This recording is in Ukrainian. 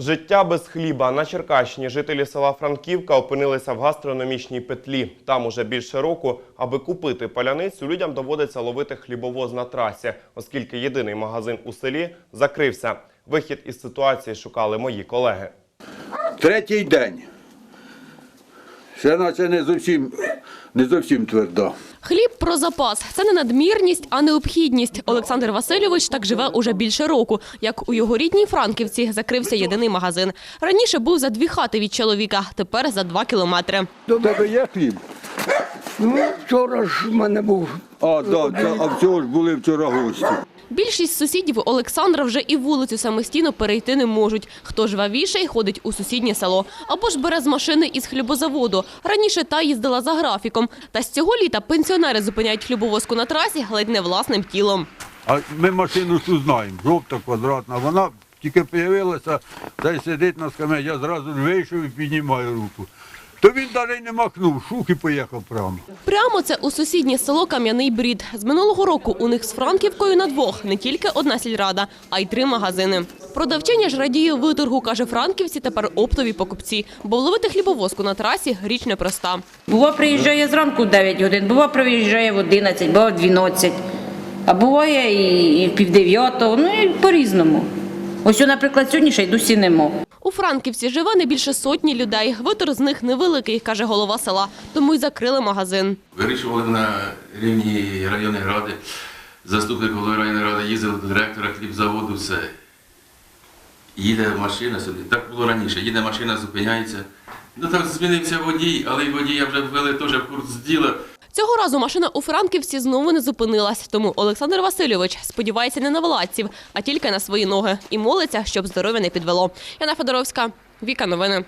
Життя без хліба на Черкащині жителі села Франківка опинилися в гастрономічній петлі. Там уже більше року, аби купити паляницю, людям доводиться ловити хлібовоз на трасі, оскільки єдиний магазин у селі закрився. Вихід із ситуації шукали мої колеги. Третій день. Ще наче не зовсім, не зовсім твердо. Хліб про запас це не надмірність, а необхідність. Олександр Васильович так живе уже більше року. Як у його рідній Франківці закрився єдиний магазин. Раніше був за дві хати від чоловіка, тепер за два кілометри. До тебе є хліб? Ну, вчора ж в мене був. А, да, а всього ж були вчора гості. Більшість сусідів Олександра вже і вулицю самостійно перейти не можуть. Хто жвавіший, ходить у сусіднє село. Або ж бере з машини із хлібозаводу. Раніше та їздила за графіком. Та з цього літа пенсіонери зупиняють хлібовозку на трасі ледь не власним тілом. А ми машину цю знаємо, жовта, квадратна. Вона тільки з'явилася, та й сидить на скам'ї. Я зразу вийшов і піднімаю руку. То він навіть не махнув, шух і поїхав прямо. Прямо це у сусіднє село Кам'яний Брід. З минулого року у них з Франківкою на двох не тільки одна сільрада, а й три магазини. Продавчиня ж радіє виторгу, каже Франківці, тепер оптові покупці. Бо вловити хлібовозку на трасі – річ непроста. Бува приїжджає зранку в 9 годин, бува приїжджає в 11, бува в 12, а буває і, і в пів дев'ятого, ну і по-різному. Ось, наприклад, сьогодні ще й досі нема. У Франківці живе не більше сотні людей. Витор з них невеликий, каже голова села, тому й закрили магазин. Вирішували на рівні районної ради. Заступник голови районної ради їздив до директора хлібзаводу, все. Їде машина собі. Так було раніше. Їде машина, зупиняється. Ну так змінився водій, але й водія вже ввели теж в курс діла. Цього разу машина у Франківці знову не зупинилась. Тому Олександр Васильович сподівається не на владців, а тільки на свої ноги. І молиться, щоб здоров'я не підвело. Яна Федоровська, Віка Новини.